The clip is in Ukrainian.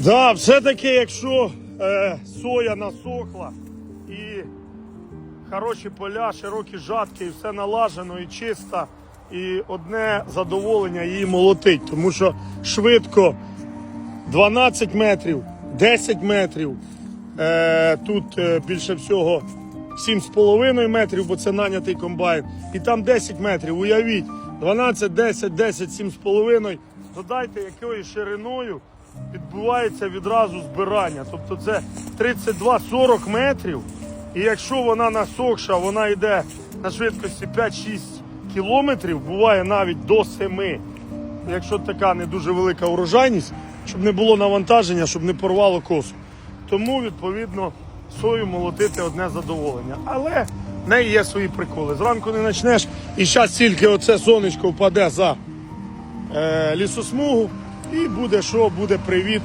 Да, все-таки, якщо е, соя насохла і хороші поля, широкі жатки, і все налажено і чисто, і одне задоволення її молотить, тому що швидко 12 метрів, 10 метрів. Е, тут е, більше всього 7,5 метрів, бо це нанятий комбайн. І там 10 метрів. Уявіть, 12, 10, 10, 7,5. Додайте якою шириною відбувається відразу збирання. Тобто це 32-40 метрів. І якщо вона насохша, вона йде на швидкості 5-6 кілометрів, буває навіть до 7 якщо така не дуже велика урожайність, щоб не було навантаження, щоб не порвало косу. Тому, відповідно, сою молотити одне задоволення. Але в неї є свої приколи. Зранку не почнеш, і зараз тільки оце сонечко впаде за е, лісосмугу, і буде що, буде привіт